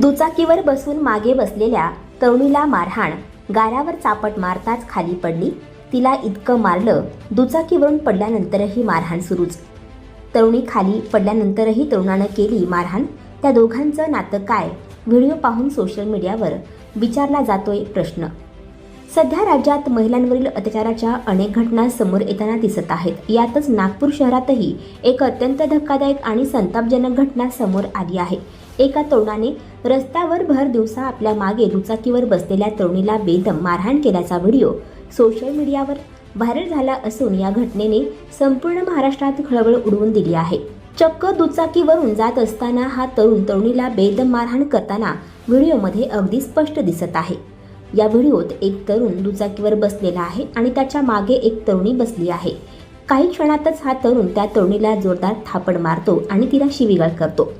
दुचाकीवर बसून मागे बसलेल्या तरुणीला मारहाण. गारावर चापट मारताच खाली पडली. तिला इतकं मारलं दुचाकीवरून पडल्यानंतरही मारहाण सुरूच. तरुणी खाली पडल्यानंतरही तरुणानं केली मारहाण. त्या दोघांचं नातं काय? व्हिडिओ पाहून सोशल मीडियावर विचारला जातोय प्रश्न. सध्या राज्यात महिलांवरील अत्याचाराच्या अनेक घटना समोर येताना दिसत आहेत. यातच नागपूर शहरातही एक अत्यंत धक्कादायक आणि संतापजनक घटना समोर आली आहे. एका तरुणाने रस्त्यावर भर दिवसा आपल्या मागे दुचाकीवर बसलेल्या तरुणीला बेदम मारहाण केल्याचा व्हिडिओ सोशल मीडियावर व्हायरल झाला असून या घटनेने संपूर्ण महाराष्ट्रात खळबळ उडवून दिली आहे. चक्क दुचाकीवरून जात असताना हा तरुण तरुणीला बेदम मारहाण करताना व्हिडिओमध्ये अगदी स्पष्ट दिसत आहे. या व्हिडिओत एक तरुण दुचाकीवर बसलेला आहे आणि त्याच्यामागे एक तरुणी बसली आहे. काही क्षणातच हा तरुण त्या तरुणीला जोरदार थापड मारतो आणि तिला शिवीगाळ करतो.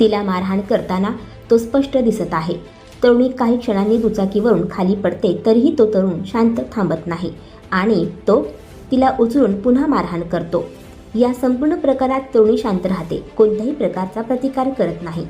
तिला मारहाण करताना तो स्पष्ट दिसत आहे. तरुणी काही क्षणांनी दुचाकीवरून खाली पडते तरीही तो तरुण शांत थांबत नाही आणि तो तिला उचलून पुन्हा मारहाण करतो. या संपूर्ण प्रकारात तरुणी शांत राहते कोणत्याही प्रकारचा प्रतिकार करत नाही.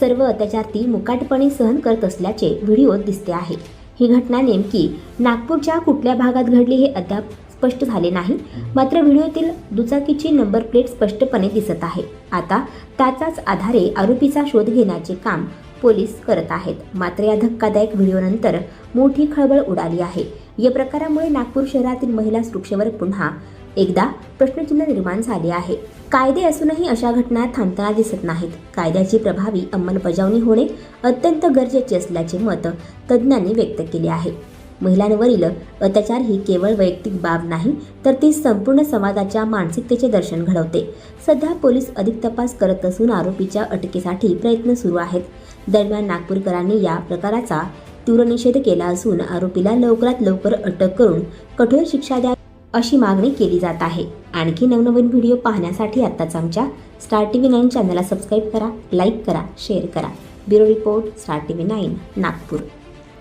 सर्व अत्याचार ती मुकाटपणे सहन करत असल्याचे व्हिडिओत दिसते आहे. ही घटना नेमकी नागपूरच्या कुठल्या भागात घडली हे अद्याप स्पष्ट झाले नाही. मात्र व्हिडिओतील दुचाकीची नंबर प्लेट स्पष्टपणे दिसत आहे. आता त्याचाच आधारे आरोपीचा शोध घेण्याचे काम पोलीस करत आहेत. मात्र या धक्कादायक व्हिडिओनंतर मोठी खळबळ उडाली आहे. या प्रकारामुळे नागपूर शहरातील महिला सुरक्षेवर पुन्हा एकदा प्रश्नचिन्ह निर्माण झाले आहे. कायदे असूनही अशा घटना थांबताना दिसत नाहीत. कायद्याची प्रभावी अंमलबजावणी होणे अत्यंत गरजेचे असल्याचे मत तज्ज्ञांनी व्यक्त केले आहे. महिलांवरील अत्याचार ही केवळ वैयक्तिक बाब नाही तर ती संपूर्ण समाजाच्या मानसिकतेचे दर्शन घडवते. सध्या पोलीस अधिक तपास करत असून आरोपीच्या अटकेसाठी प्रयत्न सुरू आहेत. दरम्यान नागपूरकरांनी या प्रकाराचा तीव्र निषेध केला असून आरोपीला लवकरात लवकर अटक करून कठोर शिक्षा द्या अशी मागणी केली जात आहे. आणखी नवनवीन व्हिडिओ पाहण्यासाठी आत्ताच आमच्या स्टार टी व्ही नाईन चॅनलला सबस्क्राईब करा लाईक करा शेअर करा. Bureau report star T V nine Nagpur.